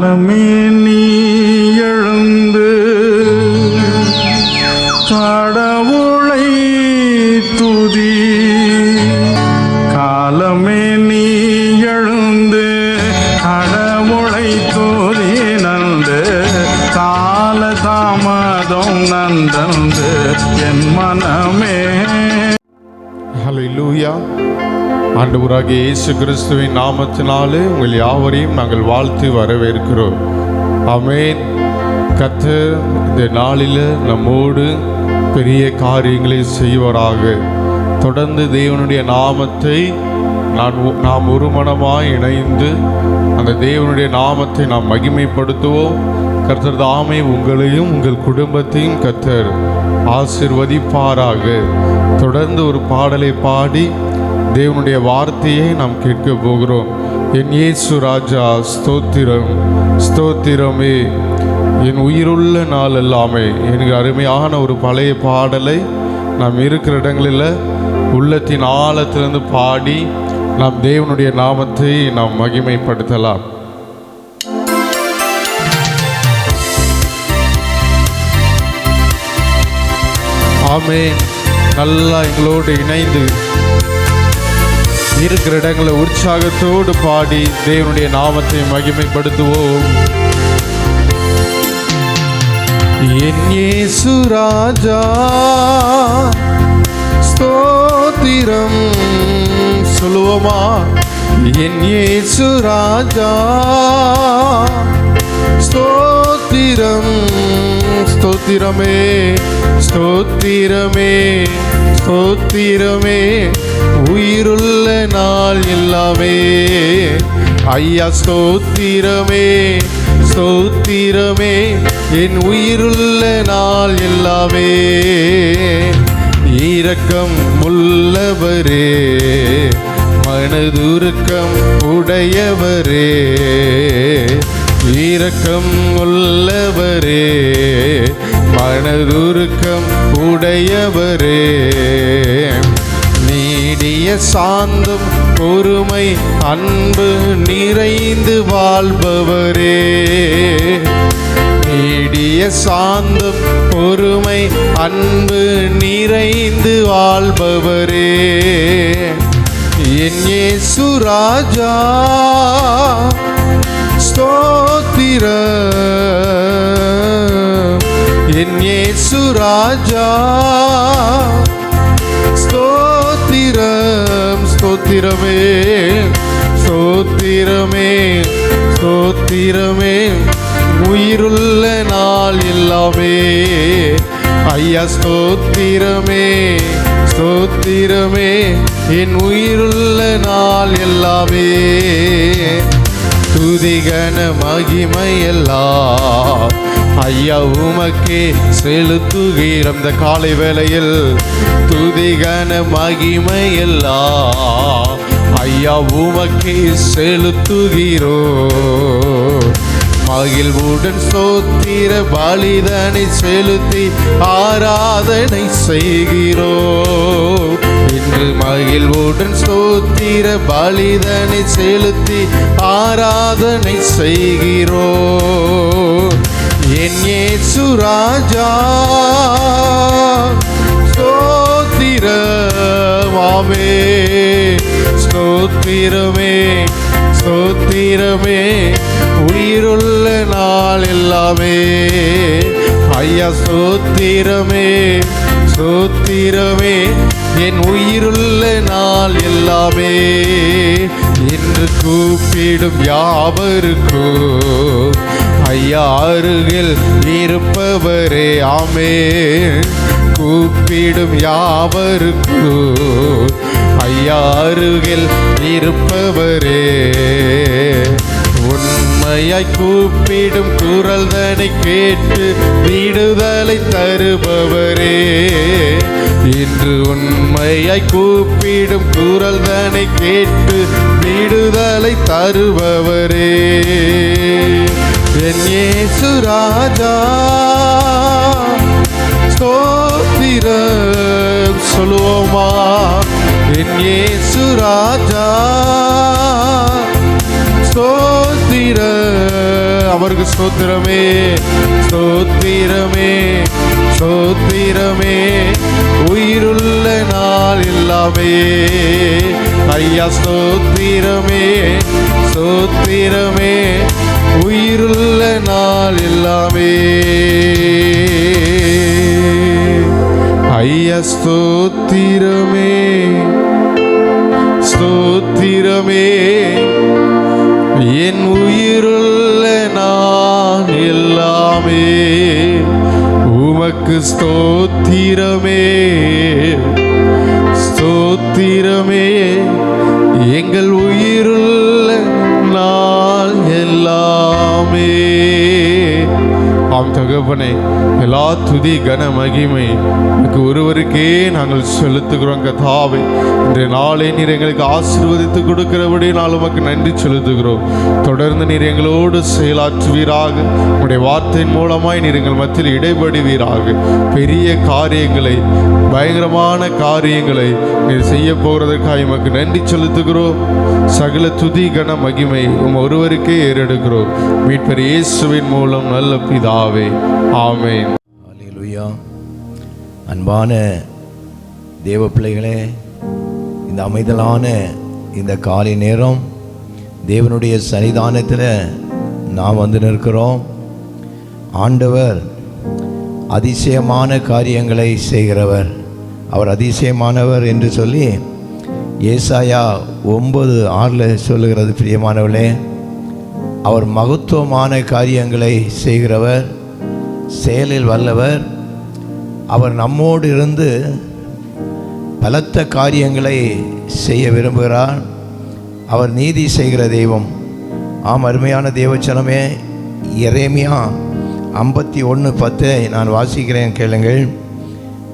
আলমী ஆண்டவராகிய இயேசு கிறிஸ்துவின் நாமத்தினாலே உங்கள் யாவரையும் நாங்கள் வாழ்த்து வரவேற்கிறோம். அமேன் கத்து இந்த நாளில் நம்மோடு பெரிய காரியங்களை செய்வராக. தொடர்ந்து தேவனுடைய நாமத்தை நான் நாம் ஒரு இணைந்து அந்த தேவனுடைய நாமத்தை நாம் மகிமைப்படுத்துவோம். கர்த்தர் தாமே உங்களையும் உங்கள் குடும்பத்தையும் கர்த்தர் ஆசிர்வதிப்பாராக. தொடர்ந்து ஒரு பாடலை பாடி தேவனுடைய வார்த்தையை நாம் கேட்க போகிறோம். என் இயேசு ராஜா ஸ்தோத்திரம். ஸ்தோத்திரமே. என் உயிருள்ள நாள் எல்லாமே. எனக்கு அருமையான ஒரு பழைய பாடலை நாம் இருக்கிற இடங்களில் உள்ளத்தின் ஆழத்திலிருந்து பாடி நாம் தேவனுடைய நாமத்தை நாம் மகிமைப்படுத்தலாம். ஆமே நல்லா எங்களோடு இணைந்து இருக்கிற இடங்களை உற்சாகத்தோடு பாடி தேவனுடைய நாமத்தை மகிமைப்படுத்துவோம். என் இயேசு ராஜா ஸ்தோத்திரம் சொல்லுவோமா? என் இயேசு ராஜா ஸ்தோத்திரம் ஸ்தோத்திரமே ஸ்தோத்திரமே ஸ்தோத்திரமே. உயிருள்ள நாள் எல்லாமே. ஐயா ஸ்தோத்திரமே ஸ்தோத்திரமே. என் உயிருள்ள நாள் எல்லாமே. இரக்கம் உள்ளவரே மனதுருக்கம் உடையவரே. இரக்கம் உள்ளவரே மனதுருக்கம் உடையவரே. நீடிய சாந்தம் பொறுமை அன்பு நிறைந்து வாழ்பவரே. நீடிய சாந்தம் பொறுமை அன்பு நிறைந்து வாழ்பவரே. என் ஏசு ராஜா ஸ்தோத்திர. என் ஏசு ராஜா சோத்திரமே சோத்திரமே சோத்திரமே. உயிருள்ள நாள் எல்லாமே ஐயா ஸ்தோத்திரமே ஸ்தோத்திரமே என் உயிருள்ள நாள் எல்லாமே. துதிகன மகிமை எல்லாம் ஐயா உமக்கே செலுத்துகிற இந்த காலை வேளையில். துதிகன மகிமையெல்லாம் ஐயா உமக்கே செலுத்துகிறோ மகிழ்வுடன் சோத்திர பலிதனை செலுத்தி ஆராதனை செய்கிறோ. இன்று மகிழ்வுடன் சோத்திர பலிதனை செலுத்தி ஆராதனை செய்கிறோ. ஏசு ராஜா. ஸ்தோத்திரமாவே ஸ்தோத்திரமே ஸ்தோத்திரமே. உயிருள்ள நாள் எல்லாமே. ஐயா ஸ்தோத்திரமே ஸ்தோத்திரமே. என் உயிருள்ள நாள் எல்லாமே. என்று கூப்பிடும் யாவருக்கும் ஐயா அருகில் இருப்பவரே ஆமே கூப்பிடும் யாவருக்கும் ஐயா அருகில் இருப்பவரே. உண்மையாய் கூப்பிடும் குரல் தனை கேட்டு விடுதலை தருபவரே. இன்று உண்மையாய் கூப்பிடும் குரல் தனை கேட்டு விடுதலை தருபவரே. என் இயேசு ராஜா ஸ்தோத்திரம் சொல்லுவோமா? என் இயேசு ராஜா ஸ்தோத்திரம் அவருக்கு ஸ்தோத்திரமே ஸ்தோத்திரமே ஸ்தோத்திரமே உயிருள்ள நாள் எல்லாமே. ஐயா ஸ்தோத்திரமே ஸ்தோத்திரமே உயிருள்ள நாள் எல்லாமே. ஐயா ஸ்தோத்திரமே ஸ்தோத்திரமே என் உயிர் ஸ்தோத்திரமே ஸ்தோத்திரமே. தகப்பனே எல்லா துதி கன மகிமை எனக்கு ஒருவருக்கே நாங்கள் செலுத்துகிறோம் கதாவை இன்றைய நாளை நீர் எங்களுக்கு ஆசீர்வதித்து கொடுக்கிறபடி நாள் உமக்கு நன்றி செலுத்துகிறோம். தொடர்ந்து நீர் எங்களோடு செயலாற்றுவீராக. உங்களுடைய வார்த்தையின் மூலமாய் நீர் எங்கள் மத்தியில் இடைபடுவீராக. பெரிய காரியங்களை பயங்கரமான காரியங்களை நீர் செய்ய போகிறதற்காக உமக்கு நன்றி செலுத்துகிறோம். சகல துதி கன மகிமை உம் ஒருவருக்கே ஏறெடுக்கிறோம். மீட்பர் இயேசுவின் மூலம் நல்ல பிதாவே. அன்பான தேவ பிள்ளைகளே இந்த அமைதலான இந்த காலை நேரம் தேவனுடைய சன்னிதானத்தில் நாம் வந்து நிற்கிறோம். ஆண்டவர் அதிசயமான காரியங்களை செய்கிறவர். அவர் அதிசயமானவர் என்று சொல்லி ஏசாயா ஒன்பது ஆறில் சொல்லுகிறது பிரியமானவர்களே. அவர் மகத்துவமான காரியங்களை செய்கிறவர். செயலில் வல்லவர். அவர் நம்மோடு இருந்து பலத்த காரியங்களை செய்ய விரும்புகிறார். அவர் நீதி செய்கிற தெய்வம். ஆம் அருமையான தேவச்சனமே எரேமியா ஐம்பத்தி ஒன்று பத்தை நான் வாசிக்கிறேன் கேளுங்கள்.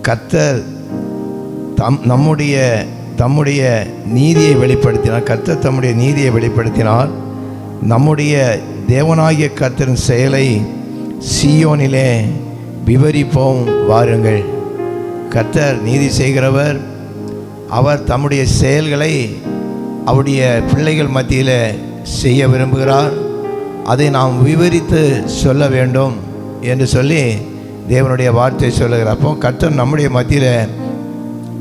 கர்த்தர் தம் நம்முடைய தம்முடைய நீதியை வெளிப்படுத்தினார். கர்த்தர் தம்முடைய நீதியை வெளிப்படுத்தினார். நம்முடைய தேவனாகிய கர்த்தரின் செயலை சியோனிலே விவரிப்போம் வாருங்கள். கர்த்தர் நீதி செய்கிறவர். அவர் தம்முடைய செயல்களை அவருடைய பிள்ளைகள் மத்தியில் செய்ய விரும்புகிறார். அதை நாம் விவரித்து சொல்ல வேண்டும் என்று சொல்லி தேவனுடைய வார்த்தை சொல்லுகிறப்போ அப்போ கர்த்தர் நம்முடைய மத்தியில்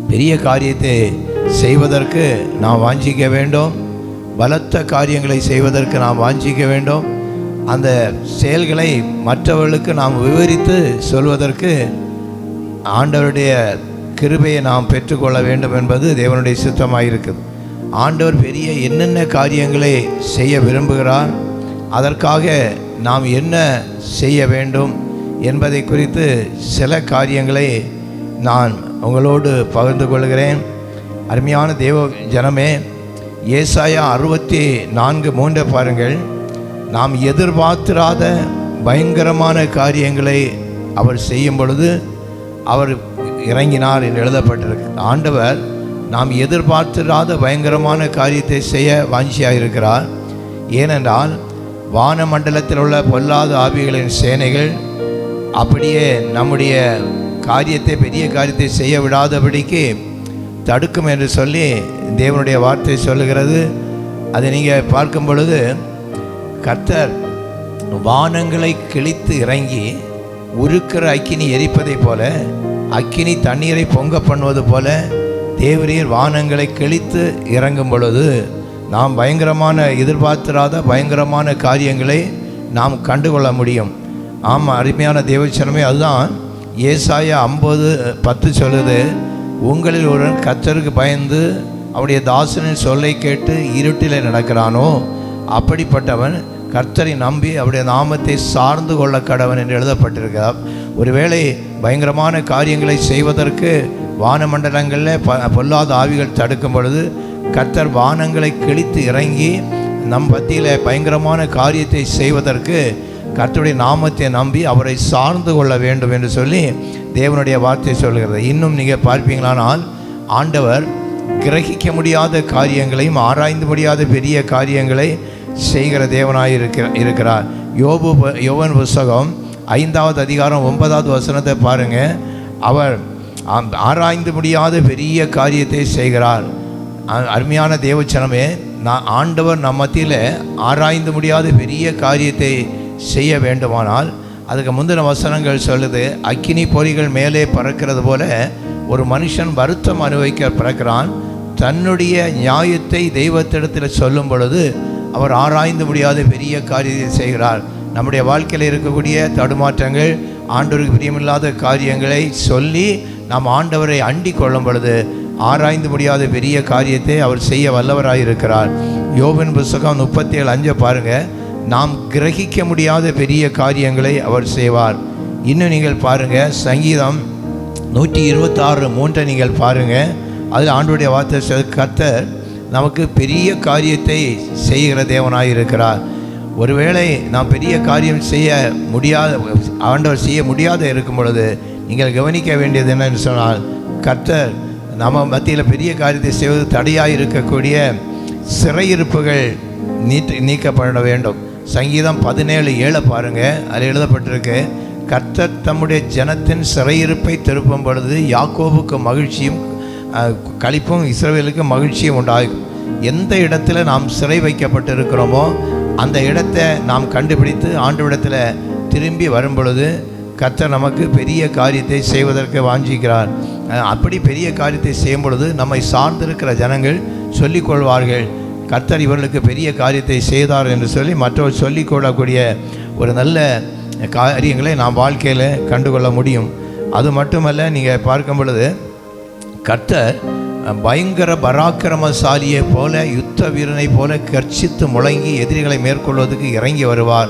பெரிய காரியத்தை செய்வதற்கு நாம் வாஞ்சிக்க வேண்டும். பலத்த காரியங்களை செய்வதற்கு நாம் வாஞ்சிக்க வேண்டும். அந்த செயல்களை மற்றவர்களுக்கு நாம் விவரித்து சொல்வதற்கு ஆண்டவருடைய கிருபையை நாம் பெற்றுக்கொள்ள வேண்டும் என்பது தேவனுடைய சித்தமாக இருக்குது ஆண்டவர் பெரிய என்னென்ன காரியங்களை செய்ய விரும்புகிறார் அதற்காக நாம் என்ன செய்ய வேண்டும் என்பதை குறித்து சில காரியங்களை நான் உங்களோடு பகிர்ந்து கொள்கிறேன். அருமையான தேவ ஜனமே ஏசாயா அறுபத்தி நான்கு மூன்றை பாருங்கள். நாம் எதிர்பார்த்திராத பயங்கரமான காரியங்களை அவர் செய்யும் பொழுது அவர் இறங்கினார் என்று எழுதப்பட்டிருக்கு. ஆண்டவர் நாம் எதிர்பார்த்திராத பயங்கரமான காரியத்தை செய்ய வாஞ்சியாக இருக்கிறார் ஏனென்றால் வானமண்டலத்தில் உள்ள பொல்லாத ஆவிகளின் சேனைகள் அப்படியே நம்முடைய காரியத்தை பெரிய காரியத்தை செய்ய விடாதபடிக்கு தடுக்கும் என்று சொல்லி தேவனுடைய வார்த்தை சொல்லுகிறது. அதை நீங்கள் பார்க்கும் பொழுது கர்த்தர் வானங்களை கிழித்து இறங்கி உருக்கிற அக்கினி எரிப்பதைப் போல அக்கினி தண்ணீரை பொங்க பண்ணுவது போல தேவரீர் வானங்களை கிழித்து இறங்கும் பொழுது நாம் பயங்கரமான எதிர்பார்த்திராத பயங்கரமான காரியங்களை நாம் கண்டுகொள்ள முடியும். ஆமாம் அருமையான தேவச்சனமே அதுதான் ஏசாய ஐம்பது பத்து சொல்லுது உங்களில் ஒருவன் கத்தருக்கு பயந்து அவருடைய தாசனின் சொல்லை கேட்டு இருட்டில் நடக்கிறானோ? அப்படிப்பட்டவன் கர்த்தரை நம்பி அவருடைய நாமத்தை சார்ந்து கொள்ள கடவன் என்று எழுதப்பட்டிருக்கிறார். ஒருவேளை பயங்கரமான காரியங்களை செய்வதற்கு வானமண்டலங்களில் ப பொல்லாத ஆவிகள் தடுக்கும் பொழுது கர்த்தர் வானங்களை கிழித்து இறங்கி நம் மத்தியில் பயங்கரமான காரியத்தை செய்வதற்கு கர்த்தருடைய நாமத்தை நம்பி அவரை சார்ந்து கொள்ள வேண்டும் என்று சொல்லி தேவனுடைய வார்த்தை சொல்கிறது. இன்னும் நீங்கள் பார்ப்பீங்களானால் ஆண்டவர் கிரகிக்க முடியாத காரியங்களையும் ஆராய்ந்து முடியாத பெரிய காரியங்களை செய்கிற தேவனாய் இருக்கிற இருக்கிறார். யோபு யோவன் புஸ்தகம் ஐந்தாவது அதிகாரம் ஒன்பதாவது வசனத்தை பாருங்கள் அவர் ஆராய்ந்து முடியாத பெரிய காரியத்தை செய்கிறார். அருமையான தேவச்சனமே நான் ஆண்டவர் நம் மத்தியில் ஆராய்ந்து முடியாத பெரிய காரியத்தை செய்ய வேண்டுமானால் அதுக்கு முந்தின வசனங்கள் சொல்லுது அக்கினி பொறிகள் மேலே பறக்கிறது போல ஒரு மனுஷன் வருத்தம் அனுபவிக்க பிறக்கிறான். தன்னுடைய நியாயத்தை தெய்வத்திடத்தில் சொல்லும் பொழுது அவர் ஆராய்ந்து முடியாத பெரிய காரியத்தை செய்கிறார். நம்முடைய வாழ்க்கையில் இருக்கக்கூடிய தடுமாற்றங்கள் ஆண்டவருக்கு பிரியமில்லாத காரியங்களை சொல்லி நாம் ஆண்டவரை அண்டி கொள்ளும் பொழுது ஆராய்ந்து முடியாத பெரிய காரியத்தை அவர் செய்ய வல்லவராக இருக்கிறார். யோபின் புஸ்தகம் முப்பத்தி ஏழு அஞ்சை பாருங்கள் நாம் கிரகிக்க முடியாத பெரிய காரியங்களை அவர் செய்வார். இன்னும் நீங்கள் பாருங்கள் சங்கீதம் நூற்றி இருபத்தாறு மூன்றை நீங்கள் பாருங்கள் அதில் ஆண்டுடைய வார்த்தை சொல் கர்த்தர் நமக்கு பெரிய காரியத்தை செய்கிற தேவனாக இருக்கிறார். ஒருவேளை நாம் பெரிய காரியம் செய்ய முடியாத ஆண்டவர் செய்ய முடியாத இருக்கும் பொழுது நீங்கள் கவனிக்க வேண்டியது என்னன்னு சொன்னால் கர்த்தர் நம்ம மத்தியில் பெரிய காரியத்தை செய்வது தடையாக இருக்கக்கூடிய சிறையிருப்புகள் நீட்டு நீக்கப்பட வேண்டும். சங்கீதம் பதினேழு ஏழை பாருங்கள் அதில் எழுதப்பட்டிருக்கு கர்த்தர் தம்முடைய ஜனத்தின் சிறையிருப்பை திருப்பும் பொழுது யாக்கோவுக்கு மகிழ்ச்சியும் கழிப்பும் இஸ்ரேலுக்கு மகிழ்ச்சியும் உண்டாகும் எந்த இடத்துல நாம் சிறை வைக்கப்பட்டிருக்கிறோமோ அந்த இடத்தை நாம் கண்டுபிடித்து ஆண்டுவிடத்தில் திரும்பி வரும் பொழுது கர்த்தர் நமக்கு பெரிய காரியத்தை செய்வதற்கு வாஞ்சிக்கிறார். அப்படி பெரிய காரியத்தை செய்யும் பொழுது நம்மை சார்ந்திருக்கிற ஜனங்கள் சொல்லிக்கொள்வார்கள். கர்த்தர் இவர்களுக்கு பெரிய காரியத்தை செய்தார் என்று சொல்லி மற்றவர் சொல்லிக்கொள்ளக்கூடிய ஒரு நல்ல காரியங்களை நாம் வாழ்க்கையில் கண்டுகொள்ள முடியும். அது மட்டுமல்ல நீங்கள் பார்க்கும் பொழுது கர்த்தர் பயங்கர பராக்கிரமசாலியை போல யுத்த வீரனை போல கர்ச்சித்து முழங்கி எதிரிகளை மேற்கொள்வதற்கு இறங்கி வருவார்.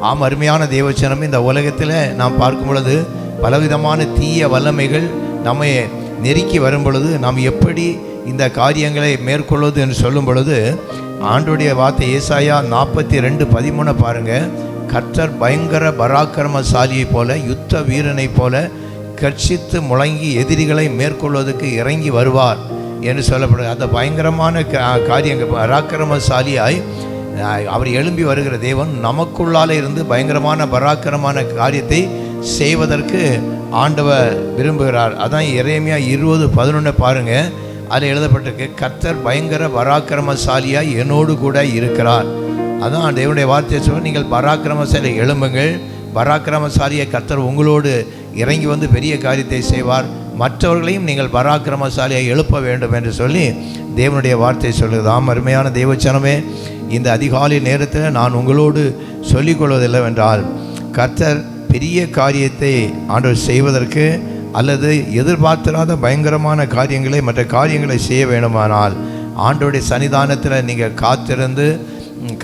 ஆம் அருமையான தேவச்சனம். இந்த உலகத்தில் நாம் பார்க்கும் பொழுது பலவிதமான தீய வல்லமைகள் நம்மை நெருக்கி வரும் பொழுது நாம் எப்படி இந்த காரியங்களை மேற்கொள்வது என்று சொல்லும் பொழுது ஆண்டுடைய வார்த்தை ஏசாயா நாற்பத்தி ரெண்டு பதிமூணு பாருங்கள் கர்த்தர் பயங்கர பராக்கிரமசாலியைப் போல யுத்த வீரனைப் போல கர்ஷித்து முழங்கி எதிரிகளை மேற்கொள்வதற்கு இறங்கி வருவார் என்று சொல்லப்படுது அந்த பயங்கரமான காரியங்கள் பராக்கிரமசாலியாய் அவர் எழும்பி வருகிற தேவன் நமக்குள்ளாலே இருந்து பயங்கரமான பராக்கிரமான காரியத்தை செய்வதற்கு ஆண்டவர் விரும்புகிறார். அதான் எரேமியா இருபது பதினொன்று பாருங்கள் அதில் எழுதப்பட்டிருக்கு கத்தர் பயங்கர பராக்கிரமசாலியாய் என்னோடு கூட இருக்கிறார். அதான் தேவனுடைய வார்த்தையை சொல்ல நீங்கள் பராக்கிரமசாலி எழும்புங்கள். பராக்கிரமசாலியை கத்தர் உங்களோடு இறங்கி வந்து பெரிய காரியத்தை செய்வார். மற்றவர்களையும் நீங்கள் பராக்கிரமசாலியை எழுப்ப வேண்டும் என்று சொல்லி தேவனுடைய வார்த்தை சொல்லுது ஆம் அருமையான தேவச்சனமே இந்த அதிகாலை நேரத்தில் நான் உங்களோடு சொல்லிக்கொள்வதில்லைவென்றால் கர்த்தர் பெரிய காரியத்தை ஆண்டவர் செய்வதற்கு அல்லது எதிர்பார்த்திராத பயங்கரமான காரியங்களை மற்ற காரியங்களை செய்ய வேண்டுமானால் ஆண்டோடைய சன்னிதானத்தில் நீங்கள் காத்திருந்து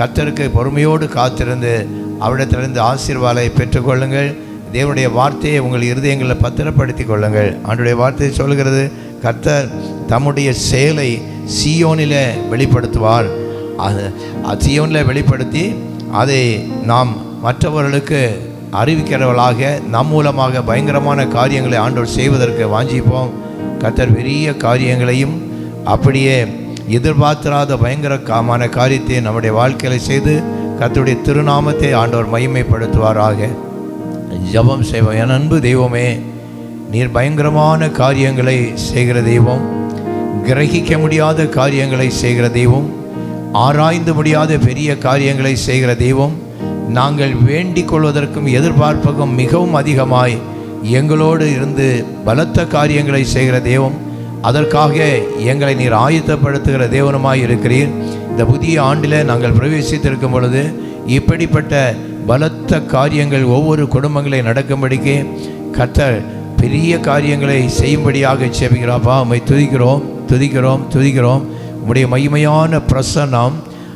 கர்த்தருக்கு பொறுமையோடு காத்திருந்து அவரிடத்திலிருந்து ஆசீர்வாதை பெற்றுக்கொள்ளுங்கள். தேவனுடைய வார்த்தையை உங்கள் இருதயங்களில் பத்திரப்படுத்தி கொள்ளுங்கள். ஆண்டுடைய வார்த்தையை சொல்கிறது கர்த்தர் தம்முடைய செயலை சியோனில் வெளிப்படுத்துவார். அது சியோனில் வெளிப்படுத்தி அதை நாம் மற்றவர்களுக்கு அறிவிக்கிறவர்களாக நம் மூலமாக பயங்கரமான காரியங்களை ஆண்டோர் செய்வதற்கு வாஞ்சிப்போம். கர்த்தர் பெரிய காரியங்களையும் அப்படியே எதிர்பார்த்திராத பயங்கரமான காரியத்தை நம்முடைய வாழ்க்கையில் செய்து கர்த்தருடைய திருநாமத்தை ஆண்டவர் மகிமைப்படுத்துவாராக. ஜெபம் செய்வோம். என் அன்பு தெய்வமே நீர் பயங்கரமான காரியங்களை செய்கிற தெய்வம். கிரகிக்க முடியாத காரியங்களை செய்கிற தெய்வம். ஆராய்ந்து முடியாத பெரிய காரியங்களை செய்கிற தெய்வம். நாங்கள் வேண்டிக் கொள்வதற்கும் எதிர்பார்ப்பதும் மிகவும் அதிகமாய் எங்களோடு இருந்து பலத்த காரியங்களை செய்கிற தெய்வம். அதற்காக எங்களை நீர் ஆயத்தப்படுத்துகிற தேவனுமாய் இருக்கிறீர். இந்த புதிய ஆண்டில் நாங்கள் பிரவேசித்திருக்கும் பொழுது இப்படிப்பட்ட பலத்த காரியங்கள் ஒவ்வொரு குடும்பங்களை நடக்கும்படிக்கு கத்தர் பெரிய காரியங்களை செய்யும்படியாக செபிக்கிறாப்பா உம்மை துதிக்கிறோம் துதிக்கிறோம் துதிக்கிறோம். உம்முடைய மகிமையான பிரசன்னம்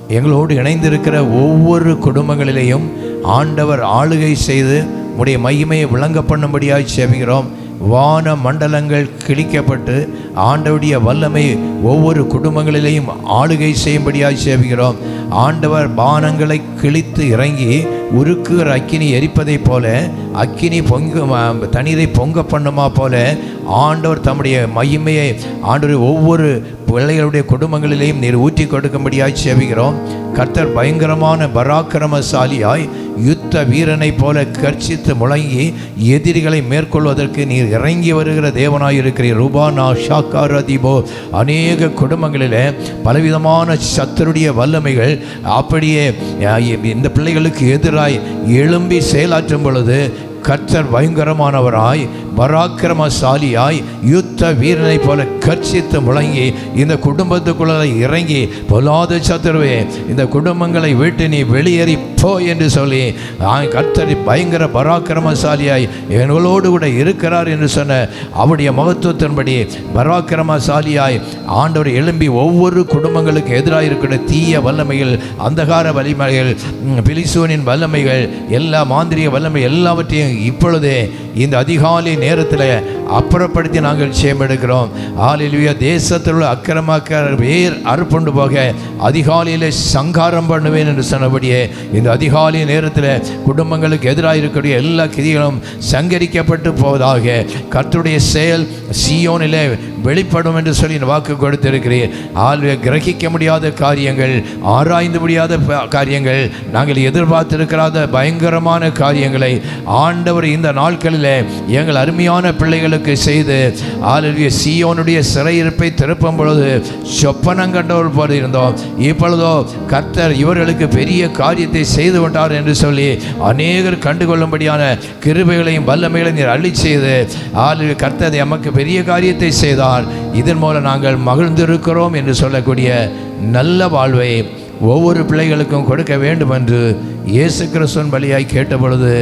எங்களோடு இணைந்திருக்கிற ஒவ்வொரு குடும்பங்களிலேயும் ஆண்டவர் ஆளுகை செய்து உடைய மகிமையை விளங்க பண்ணும்படியாக செபிக்கிறோம் வான மண்டலங்கள் கிழிக்கப்பட்டு ஆண்டவுடைய வல்லமை ஒவ்வொரு குடும்பங்களிலேயும் ஆளுகை செய்யும்படியாக சேவிக்கிறோம். ஆண்டவர் பானங்களை கிழித்து இறங்கி உருக்குகிற அக்கினி எரிப்பதைப் போல அக்கினி பொங்க தண்ணீரை பொங்க பண்ணுமா போல ஆண்டவர் தம்முடைய மகிமையை ஆண்டவர் ஒவ்வொரு பிள்ளைகளுடைய குடும்பங்களிலேயும் நீர் ஊற்றி கொடுக்கும்படியாய் சேவிக்கிறோம். கர்த்தர் பயங்கரமான பராக்கிரமசாலியாய் யுத் யுத்த வீரனைப் போல கர்ச்சித்து முழங்கி எதிரிகளை மேற்கொள்வதற்கு நீர் இறங்கி வருகிற தேவனாயிருக்கிறீர் ரூபானா ஷாக்கார் அதிபோ அநேக குடும்பங்களில் பலவிதமான சத்தருடைய வல்லமைகள் அப்படியே இந்த பிள்ளைகளுக்கு எதிராய் எழும்பி செயலாற்றும் பொழுது கர்த்தர் பயங்கரமானவராய் பராக்கிரமசாலியாய் யுத்த வீரனைப் போல கர்ச்சித்து முழங்கி இந்த குடும்பத்துக்குள்ள இறங்கி பொல்லாத சத்துருவே இந்த குடும்பங்களை விட்டு நீ வெளியேறி போ என்று சொல்லி கர்த்தரி பயங்கர பராக்கிரமசாலியாய் எங்களோடு கூட இருக்கிறார் என்று சொன்ன அவருடைய மகத்துவத்தின்படி பராக்கிரமசாலியாய் ஆண்டவர் எழும்பி ஒவ்வொரு குடும்பங்களுக்கு எதிராக இருக்கிற தீய வல்லமைகள் அந்தகார வலிமைகள் பிலிசோனின் பிலிசூனின் வல்லமைகள் எல்லா மாந்திரிய வல்லமை எல்லாவற்றையும் இப்பொழுதே இந்த அதிகாலை நேரத்தில் அப்புறப்படுத்தி நாங்கள் சேமெடுக்கிறோம் ஆலிலுயா தேசத்தில் உள்ள அக்கிரமாக்க வேர் அறுப்புண்டு போக அதிகாலையில் சங்காரம் பண்ணுவேன் என்று சொன்னபடியே இந்த அதிகாலை நேரத்தில் குடும்பங்களுக்கு எதிராக இருக்கக்கூடிய எல்லா கிதிகளும் சங்கரிக்கப்பட்டு போவதாக கர்த்துடைய செயல் சியோனிலே வெளிப்படும் என்று சொல்லி வாக்கு கொடுத்திருக்கிறேன் ஆல்வே கிரகிக்க முடியாத காரியங்கள் ஆராய்ந்து முடியாத காரியங்கள் நாங்கள் எதிர்பார்த்திருக்கிறாத பயங்கரமான காரியங்களை ஆண்டவர் இந்த நாட்களில் எங்கள் அருமையான பிள்ளைகளுக்கு செய்து ஆளுடைய சீயோனுடைய சிறையிருப்பை திருப்பும் பொழுது சொப்பனம் கண்டவர் போல இருந்தோம். இப்பொழுதோ கர்த்தர் இவர்களுக்கு பெரிய காரியத்தை செய்து கொண்டார் என்று சொல்லி அநேகர் கண்டுகொள்ளும்படியான கிருபைகளையும் வல்லமைகளையும் நீர் அள்ளி செய்து ஆளு கர்த்தர் எமக்கு பெரிய காரியத்தை செய்தார். இதன் மூலம் நாங்கள் மகிழ்ந்திருக்கிறோம் என்று சொல்லக்கூடிய நல்ல வாழ்வை ஒவ்வொரு பிள்ளைகளுக்கும் கொடுக்க வேண்டும் என்று இயேசு கிறிஸ்துவன் பலியாய் கேட்டபொழுது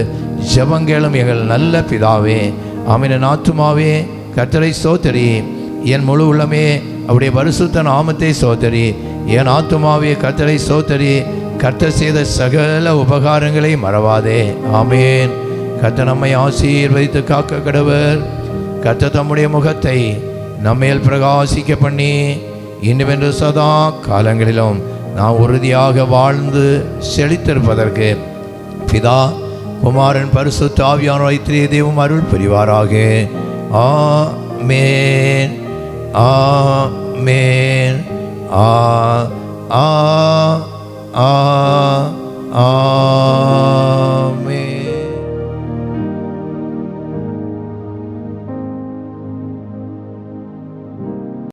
ஜபங்கேளும் எங்கள் நல்ல பிதாவே ஆமின. ஆத்துமாவே கர்த்தரை சோத்தரி என் முழு உள்ளமே அவருடைய பரிசுத்த நாமத்தை சோத்தரி என் ஆத்துமாவே கர்த்தரை சோத்தரி கர்த்தர் செய்த சகல உபகாரங்களை மறவாதே. ஆமேன். கர்த்தர் நம்மை ஆசீர்வதித்து காக்க கடவர். கர்த்த தம்முடைய முகத்தை நம்மேல் பிரகாசிக்க பண்ணி இன்னுமென்று சதா காலங்களிலும் நாம் உறுதியாக வாழ்ந்து செழித்திருப்பதற்கு பிதா குமாரன் பரிசு தாவியான வைத்திரிய தெய்வம் அருள் புரிவாராக. ஆ மேன் ஆ மேன் ஆ ஆ ஆ